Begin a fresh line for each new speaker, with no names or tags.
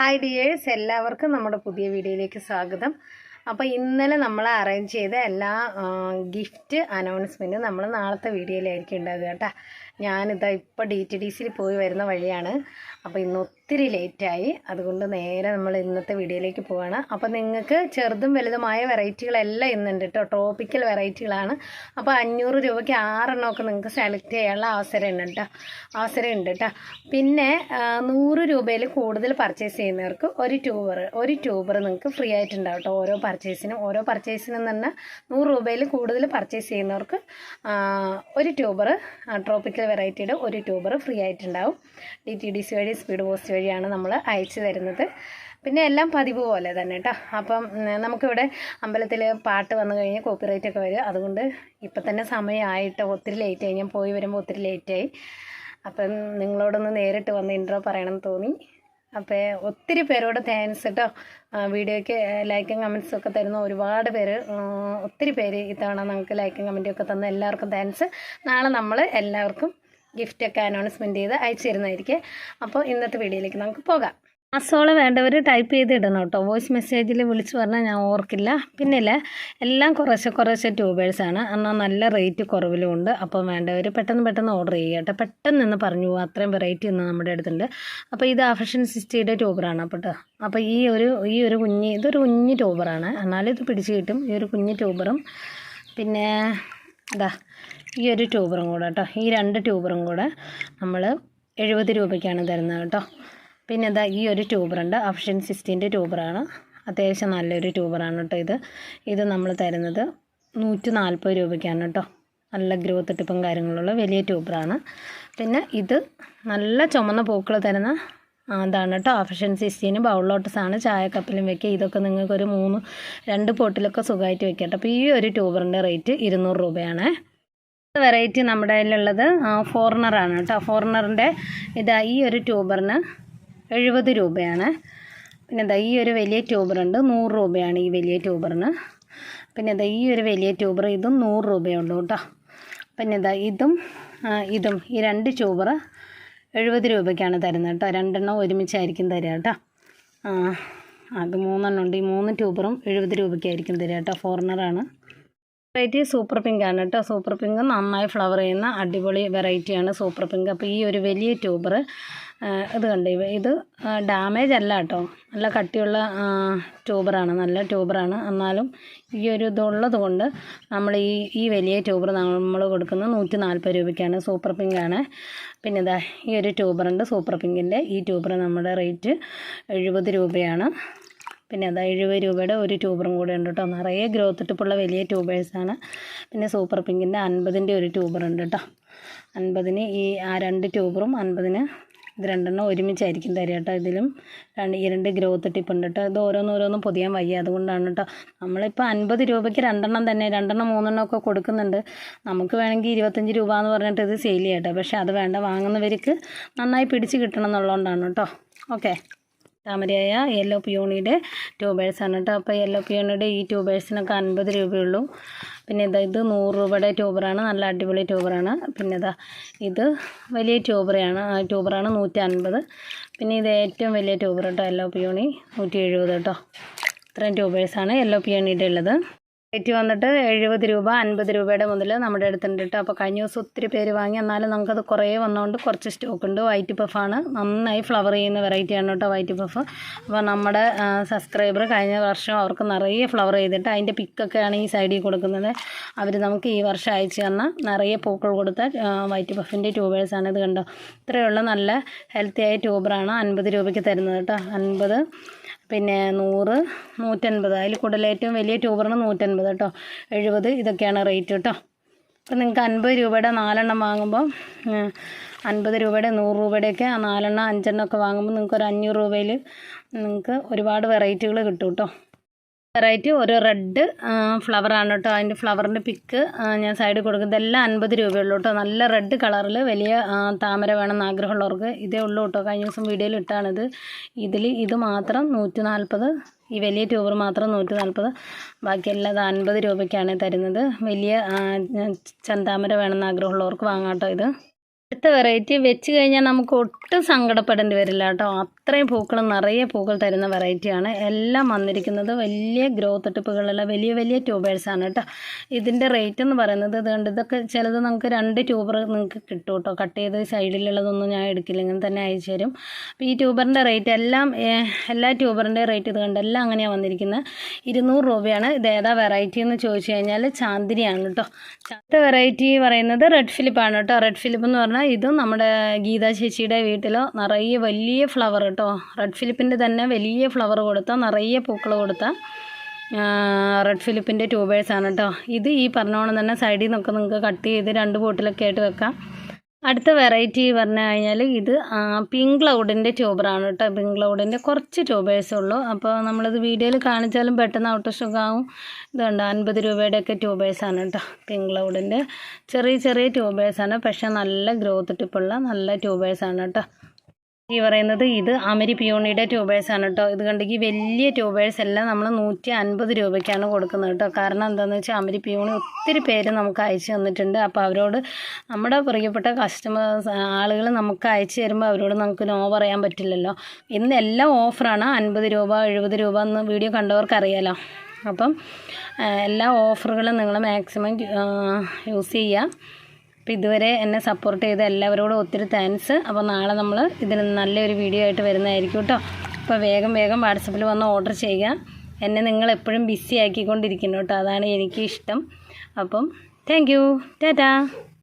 Hi dears എല്ലാവർക്കും നമ്മുടെ പുതിയ വീഡിയോയിലേക്ക് സ്വാഗതം. അപ്പോൾ ഇന്നലെ നമ്മൾ അറേഞ്ച് ചെയ്ത എല്ലാ ഗിഫ്റ്റ് അനൗൺസ്മെന്റും നമ്മൾ നാളത്തെ വീഡിയോയിലായിരിക്കും ഉണ്ടാകുക കേട്ടോ. ഞാനിതാ ഇപ്പോൾ ഡി ടി ഡി സിയിൽ പോയി വരുന്ന വഴിയാണ്. അപ്പോൾ ഇന്ന് ഒത്തിരി ലേറ്റായി അതുകൊണ്ട് നേരെ നമ്മൾ ഇന്നത്തെ വീഡിയോയിലേക്ക് പോവാണ്. അപ്പോൾ നിങ്ങൾക്ക് ചെറുതും വലുതുമായ വെറൈറ്റികളെല്ലാം ഇന്നുണ്ട് കേട്ടോ ട്രോപ്പിക്കൽ വെറൈറ്റികളാണ് അപ്പോൾ അഞ്ഞൂറ് രൂപയ്ക്ക് ആറെണ്ണമൊക്കെ നിങ്ങൾക്ക് സെലക്ട് ചെയ്യാനുള്ള അവസരം ഉണ്ട് കേട്ടോ അവസരം ഉണ്ട് കേട്ടോ പിന്നെ നൂറ് രൂപയിൽ കൂടുതൽ പർച്ചേസ് ചെയ്യുന്നവർക്ക് ഒരു ട്യൂബർ ഒരു ട്യൂബർ നിങ്ങൾക്ക് ഫ്രീ ആയിട്ടുണ്ടാവും കേട്ടോ ഓരോ പർച്ചേസിനും ഓരോ പർച്ചേസിനും തന്നെ നൂറ് രൂപയിൽ കൂടുതൽ പർച്ചേസ് ചെയ്യുന്നവർക്ക് ഒരു ട്യൂബർ ട്രോപ്പിക്കൽ വെറൈറ്റിയുടെ ഒരു ട്യൂബർ ഫ്രീ ആയിട്ടുണ്ടാവും. ഡി ടി ഡി സി വഴി സ്പീഡ് പോസ്റ്റ് വഴിയാണ് നമ്മൾ അയച്ചു തരുന്നത്. പിന്നെ എല്ലാം പതിവ് പോലെ തന്നെ കേട്ടോ അപ്പം നമുക്കിവിടെ അമ്പലത്തിൽ പാട്ട് വന്നു കഴിഞ്ഞാൽ കോപ്പിറൈറ്റ് ഒക്കെ വരും. അതുകൊണ്ട് ഇപ്പം തന്നെ സമയമായിട്ട് ഒത്തിരി ലേറ്റ് ആയി. ഞാൻ പോയി വരുമ്പോൾ ഒത്തിരി ലേറ്റായി അപ്പം നിങ്ങളോടൊന്ന് നേരിട്ട് വന്ന് ഇൻട്രോ പറയണമെന്ന് തോന്നി. അപ്പോൾ ഒത്തിരി പേരോട് താങ്ക്സ് കേട്ടോ വീഡിയോയ്ക്ക് ലൈക്കും കമൻസും ഒക്കെ തരുന്ന ഒരുപാട് പേര് ഒത്തിരി പേര് ഇത്തവണ നമുക്ക് ലൈക്കും കമന്റും ഒക്കെ തന്ന എല്ലാവർക്കും താങ്ക്സ് നാളെ നമ്മൾ എല്ലാവർക്കും ഗിഫ്റ്റൊക്കെ അനൗൺസ്മെന്റ് ചെയ്ത് അയച്ചു തരുന്നതായിരിക്കും അപ്പോൾ ഇന്നത്തെ വീഡിയോയിലേക്ക് നമുക്ക് പോകാം. മാസോളം വേണ്ടവർ ടൈപ്പ് ചെയ്ത് ഇടണം കേട്ടോ. വോയിസ് മെസ്സേജിൽ വിളിച്ച് പറഞ്ഞാൽ ഞാൻ ഓർക്കില്ല. പിന്നില്ല എല്ലാം കുറേശ്ശെ കുറേശ്ശെ ട്യൂബേഴ്സാണ് എന്നാൽ നല്ല റേറ്റ് കുറവിലും ഉണ്ട്. അപ്പോൾ വേണ്ടവർ പെട്ടെന്ന് പെട്ടെന്ന് ഓർഡർ ചെയ്യുക കേട്ടോ. പെട്ടെന്ന് നിന്ന് പറഞ്ഞു പോകും അത്രയും വെറൈറ്റി ഒന്നും നമ്മുടെ അടുത്തുണ്ട്. അപ്പോൾ ഇത് ആഫഷൻ സിസ്റ്റിയുടെ ട്യൂബറാണ് അപ്പോൾ കേട്ടോ അപ്പോൾ ഈ ഒരു ഈ ഒരു കുഞ്ഞ് ഇതൊരു കുഞ്ഞ് ട്യൂബറാണ് എന്നാലും ഇത് പിടിച്ച് കിട്ടും. ഈ ഒരു കുഞ്ഞ് ട്യൂബറും പിന്നെ ഇതാ ഈ ഒരു ട്യൂബറും കൂടെ കേട്ടോ ഈ രണ്ട് ട്യൂബറും കൂടെ നമ്മൾ എഴുപത് രൂപയ്ക്കാണ് തരുന്നത് കേട്ടോ. പിന്നെ ഇതാ ഈ ഒരു ട്യൂബറുണ്ട് ഓപ്ഷൻ സിക്സ്റ്റീന്റെ ട്യൂബറാണ് അത്യാവശ്യം നല്ലൊരു ട്യൂബറാണ് കേട്ടോ ഇത്. ഇത് നമ്മൾ തരുന്നത് നൂറ്റി നാൽപ്പത് രൂപയ്ക്കാണ് കേട്ടോ നല്ല ഗ്രോത്ത് ടിപ്പും കാര്യങ്ങളുള്ള വലിയ ട്യൂബറാണ് പിന്നെ ഇത് നല്ല ചുമന്ന പൂക്കൾ തരുന്ന അതാണ് കേട്ടോ ഓപ്ഷൻ സിക്സ്റ്റീന് ബൗൾ ലോട്ടസാണ് ചായ കപ്പിലും വെക്കുക ഇതൊക്കെ നിങ്ങൾക്കൊരു മൂന്ന് രണ്ട് പോട്ടിലൊക്കെ സുഖമായിട്ട് വെക്കാം അപ്പോൾ ഈ ഒരു ട്യൂബറിന്റെ റേറ്റ് ഇരുന്നൂറ് രൂപയാണ്. വെറൈറ്റി നമ്മുടെ കയ്യിലുള്ളത് ഫോറിനറാണ് കേട്ടോ. ഫോറിനറിന്റെ ഇതാ ഈ ഒരു ട്യൂബറിന് എഴുപത് രൂപയാണ്. പിന്നെ ഇതാ ഈ ഒരു വലിയ ട്യൂബറുണ്ട് നൂറ് രൂപയാണ് ഈ വലിയ ട്യൂബറിന്. പിന്നെ ഇതാ ഈ ഒരു വലിയ ട്യൂബർ ഇതും നൂറ് രൂപയുള്ളൂ കേട്ടോ. പിന്നെ ഇതാ ഇതും ഇതും ഈ രണ്ട് ട്യൂബർ എഴുപത് രൂപയ്ക്കാണ് തരുന്നത് കേട്ടോ. രണ്ടെണ്ണം ഒരുമിച്ചായിരിക്കും തരിക കേട്ടോ. അത് മൂന്നെണ്ണം ഉണ്ട്. ഈ മൂന്ന് ട്യൂബറും എഴുപത് രൂപയ്ക്കായിരിക്കും തരിക കേട്ടോ. ഫോറിനറാണ് വെറൈറ്റി സൂപ്പർ പിങ്ക് ആണ് കേട്ടോ സൂപ്പർ പിങ്ക് നന്നായി ഫ്ലവർ ചെയ്യുന്ന അടിപൊളി വെറൈറ്റിയാണ് സൂപ്പർ പിങ്ക് അപ്പോൾ ഈ ഒരു വലിയ ട്യൂബർ ഇത് കണ്ടു? ഇത് ഡാമേജ് അല്ല കേട്ടോ നല്ല കട്ടിയുള്ള ട്യൂബറാണ് നല്ല ട്യൂബറാണ് എന്നാലും ഈ ഒരു ഇതുള്ളത് കൊണ്ട് നമ്മൾ ഈ ഈ വലിയ ട്യൂബർ നമ്മൾ കൊടുക്കുന്നത് നൂറ്റി നാൽപ്പത് രൂപയ്ക്കാണ്. സൂപ്പർ പിങ്ക് ആണ്. പിന്നെ ഇതാ ഈ ഒരു ട്യൂബറുണ്ട് സൂപ്പർ പിങ്കിന്റെ ഈ ട്യൂബർ നമ്മുടെ റേറ്റ് എഴുപത് രൂപയാണ്. പിന്നെ അത് എഴുപത് രൂപയുടെ ഒരു ട്യൂബറും കൂടെ ഉണ്ട് കേട്ടോ. നിറയെ ഗ്രോത്ത് ടിപ്പുള്ള വലിയ ട്യൂബേഴ്സാണ് പിന്നെ സൂപ്പർ പിങ്കിന്റെ അൻപതിന്റെ ഒരു ട്യൂബർ ഉണ്ട് കേട്ടോ. അൻപതിന് ഈ ആ രണ്ട് ട്യൂബറും അൻപതിന് ഇത് രണ്ടെണ്ണം ഒരുമിച്ചായിരിക്കും തരിക കേട്ടോ. ഇതിലും രണ്ട് ഈ രണ്ട് ഗ്രോത്ത് ടിപ്പ് ഉണ്ട് കേട്ടോ. ഇത് ഓരോന്നോരോന്നും പൊതിയാൻ വയ്യ അതുകൊണ്ടാണ് കേട്ടോ. നമ്മളിപ്പോൾ അൻപത് രൂപയ്ക്ക് രണ്ടെണ്ണം തന്നെ രണ്ടെണ്ണം മൂന്നെണ്ണം ഒക്കെ കൊടുക്കുന്നുണ്ട്. നമുക്ക് വേണമെങ്കിൽ ഇരുപത്തഞ്ച് രൂപ എന്ന് പറഞ്ഞിട്ട് ഇത് സെയിൽ ചെയ്യട്ടെ പക്ഷേ അത് വേണ്ട വാങ്ങുന്നവർക്ക് നന്നായി പിടിച്ച് കിട്ടണം എന്നുള്ളതുകൊണ്ടാണ് കേട്ടോ. ഓക്കെ താമരയായ യെല്ലോ പിയോണിയുടെ ട്യൂബേഴ്സാണ് കേട്ടോ. അപ്പോൾ യെല്ലോ പിയോണിയുടെ ഈ ട്യൂബേഴ്സിനൊക്കെ അൻപത് രൂപയുള്ളൂ. പിന്നെ ഇതാ ഇത് നൂറ് രൂപയുടെ ട്യൂബറാണ് നല്ല അടിപൊളി ട്യൂബറാണ് പിന്നെ ഇതാ ഇത് വലിയ ട്യൂബറാണ് ആ ട്യൂബറാണ് നൂറ്റി അൻപത് പിന്നെ ഇത് ഏറ്റവും വലിയ ട്യൂബർ കേട്ടോ യെല്ലോ പിയോണി നൂറ്റി എഴുപത് കേട്ടോ. ഇത്രയും ട്യൂബേഴ്സാണ് യെല്ലോ പിയോണിയുടെ ഉള്ളത്. റേറ്റ് വന്നിട്ട് എഴുപത് രൂപ അൻപത് രൂപയുടെ മുതൽ നമ്മുടെ അടുത്തുണ്ട് കേട്ടോ അപ്പോൾ കഴിഞ്ഞ ദിവസം ഒത്തിരി പേര് വാങ്ങി എന്നാലും നമുക്കത് കുറേ വന്നുകൊണ്ട് കുറച്ച് സ്റ്റോക്ക് ഉണ്ട്. വൈറ്റ് പഫാണ് നന്നായി ഫ്ലവർ ചെയ്യുന്ന വെറൈറ്റിയാണ് കേട്ടോ വൈറ്റ് പഫ് അപ്പോൾ നമ്മുടെ സബ്സ്ക്രൈബർ കഴിഞ്ഞ വർഷം അവർക്ക് നിറയെ ഫ്ലവർ ചെയ്തിട്ട് അതിന്റെ പിക്കൊക്കെയാണ് ഈ സൈഡിൽ കൊടുക്കുന്നത്. അവർ നമുക്ക് ഈ വർഷം അയച്ചു തന്ന നിറയെ പൂക്കൾ കൊടുത്ത വൈറ്റ് പഫിന്റെ ട്യൂബേഴ്സാണ് ഇത് കണ്ടോ. ഇത്രയുള്ള നല്ല ഹെൽത്തി ആയ ട്യൂബറാണ് അൻപത് രൂപയ്ക്ക് തരുന്നത് കേട്ടോ അൻപത് പിന്നെ നൂറ് നൂറ്റൻപത്. അതിൽ കൂടുതൽ ഏറ്റവും വലിയ ട്യൂബറിന് നൂറ്റൻപത് കേട്ടോ. എഴുപത് ഇതൊക്കെയാണ് റേറ്റ് കേട്ടോ. അപ്പം നിങ്ങൾക്ക് അൻപത് രൂപയുടെ നാലെണ്ണം വാങ്ങുമ്പോൾ അൻപത് രൂപയുടെ നൂറ് രൂപയുടെയൊക്കെ ആ നാലെണ്ണം അഞ്ചെണ്ണം ഒക്കെ വാങ്ങുമ്പോൾ നിങ്ങൾക്ക് ഒരു അഞ്ഞൂറ് രൂപയിൽ നിങ്ങൾക്ക് ഒരുപാട് വെറൈറ്റികൾ കിട്ടും കേട്ടോ. വെറൈറ്റി. ഒരു റെഡ് ഫ്ലവറാണ് കേട്ടോ. അതിന്റെ ഫ്ലവറിന്റെ പിക്ക് ഞാൻ സൈഡിൽ കൊടുക്കുന്നത്. ഇതെല്ലാം അൻപത് രൂപയുള്ളൂ കേട്ടോ. നല്ല റെഡ് കളറിൽ വലിയ താമര വേണമെന്ന് ആഗ്രഹമുള്ളവർക്ക് ഇതേ ഉള്ളൂ കേട്ടോ. കഴിഞ്ഞ ദിവസം വീഡിയോയിൽ ഇട്ടാണിത്. ഇതിൽ ഇത് മാത്രം നൂറ്റി നാൽപ്പത് ഈ വലിയ ട്യൂബർ മാത്രം നൂറ്റി നാൽപ്പത് ബാക്കിയെല്ലാം അത് അൻപത് രൂപയ്ക്കാണ് തരുന്നത്. വലിയ ചന്താമര വേണമെന്ന് ആഗ്രഹമുള്ളവർക്ക് വാങ്ങാം കേട്ടോ ഇത്. അടുത്ത വെറൈറ്റി വെച്ച് കഴിഞ്ഞാൽ നമുക്ക് ഒട്ടും സങ്കടപ്പെടേണ്ടി വരില്ല കേട്ടോ. അത്രയും പൂക്കൾ നിറയെ പൂക്കൾ തരുന്ന വെറൈറ്റിയാണ് എല്ലാം വന്നിരിക്കുന്നത് വലിയ ഗ്രോത്ത് ടിപ്പുകളുള്ള വലിയ വലിയ ട്യൂബേഴ്സാണ് കേട്ടോ. ഇതിന്റെ റേറ്റ് എന്ന് പറയുന്നത് ഇത് കണ്ട് ഇതൊക്കെ ചിലത് നമുക്ക് രണ്ട് ട്യൂബർ നിങ്ങൾക്ക് കിട്ടും കേട്ടോ. കട്ട് ചെയ്ത് സൈഡിലുള്ളതൊന്നും ഞാൻ എടുക്കില്ല. ഇങ്ങനെ തന്നെ അയച്ചു തരും. അപ്പോൾ ഈ ട്യൂബറിന്റെ റേറ്റ് എല്ലാം എല്ലാ ട്യൂബറിന്റെ റേറ്റ് ഇത് കണ്ട് എല്ലാം അങ്ങനെയാണ് വന്നിരിക്കുന്നത്. ഇരുന്നൂറ് രൂപയാണ്. ഇത് ഏതാ വെറൈറ്റി എന്ന് ചോദിച്ചു കഴിഞ്ഞാൽ ചാന്തിനിയാണ് കേട്ടോ. അടുത്ത വെറൈറ്റി പറയുന്നത് റെഡ് ഫിലിപ്പാണ് കേട്ടോ. റെഡ് ഫിലിപ്പ് എന്ന് പറഞ്ഞാൽ ഇതും നമ്മുടെ ഗീതാ ചേച്ചിയുടെ വീട്ടിലോ നിറയെ വലിയ ഫ്ലവർ കേട്ടോ റെഡ് ഫിലിപ്പിന്റെ തന്നെ വലിയ ഫ്ലവർ കൊടുത്ത നിറയെ പൂക്കൾ കൊടുത്ത റെഡ് ഫിലിപ്പിന്റെ ട്യൂബേഴ്സാണ് കേട്ടോ ഇത് ഈ പറഞ്ഞോണം തന്നെ സൈഡിൽ നിന്നൊക്കെ നിങ്ങൾക്ക് കട്ട് ചെയ്ത് രണ്ട് ബോട്ടിലൊക്കെ ആയിട്ട് വെക്കാം. അടുത്ത വെറൈറ്റി പറഞ്ഞു കഴിഞ്ഞാൽ ഇത് പിങ്ക് ക്ലൗഡിന്റെ ട്യൂബറാണ് കേട്ടോ പിങ്ക് ക്ലൗഡിന്റെ കുറച്ച് ട്യൂബേഴ്സേ ഉള്ളൂ. അപ്പോൾ നമ്മളിത് വീഡിയോയിൽ കാണിച്ചാലും പെട്ടെന്ന് ഔട്ട് ആവും. ഇതുണ്ട് അൻപത് രൂപയുടെയൊക്കെ ട്യൂബേഴ്സാണ് കേട്ടോ പിങ്ക് ക്ലൗഡിന്റെ ചെറിയ ചെറിയ ട്യൂബേഴ്സാണ് പക്ഷേ നല്ല ഗ്രോത്ത് ടിപ്പുള്ള നല്ല ട്യൂബേഴ്സാണ് കേട്ടോ ഈ പറയുന്നത് ഇത് അമരി പിയോണിയുടെ ട്യൂബേഴ്സാണ് കേട്ടോ ഇത് കണ്ടെങ്കിൽ വലിയ ട്യൂബേഴ്സ് എല്ലാം നമ്മൾ നൂറ്റി അൻപത് രൂപയ്ക്കാണ് കൊടുക്കുന്നത് കേട്ടോ കാരണം എന്താണെന്ന് വെച്ചാൽ അമരി പിയോണി ഒത്തിരി പേര് നമുക്ക് അയച്ചു തന്നിട്ടുണ്ട്. അപ്പോൾ അവരോട് നമ്മുടെ പ്രിയപ്പെട്ട കസ്റ്റമേഴ്സ് ആളുകൾ നമുക്ക് അയച്ചു തരുമ്പോൾ അവരോട് നമുക്ക് നോ പറയാൻ പറ്റില്ലല്ലോ. ഇന്ന് എല്ലാം ഓഫറാണ് അൻപത് രൂപ എഴുപത് രൂപ എന്ന് വീഡിയോ കണ്ടവർക്ക് അറിയാലോ. അപ്പം എല്ലാ ഓഫറുകളും നിങ്ങൾ മാക്സിമം യൂസ് ചെയ്യുക അപ്പോൾ ഇതുവരെ എന്നെ സപ്പോർട്ട് ചെയ്ത എല്ലാവരോടും ഒത്തിരി താങ്ക്സ് അപ്പോൾ നാളെ നമ്മൾ ഇതിന് നല്ലൊരു വീഡിയോ ആയിട്ട് വരുന്നതായിരിക്കും കേട്ടോ അപ്പോൾ വേഗം വേഗം വാട്സപ്പിൽ വന്ന് ഓർഡർ ചെയ്യുക. എന്നെ നിങ്ങൾ എപ്പോഴും ബിസി ആക്കിക്കൊണ്ടിരിക്കുന്നു കേട്ടോ അതാണ് എനിക്ക് ഇഷ്ടം. അപ്പം താങ്ക് യു ടാറ്റാ.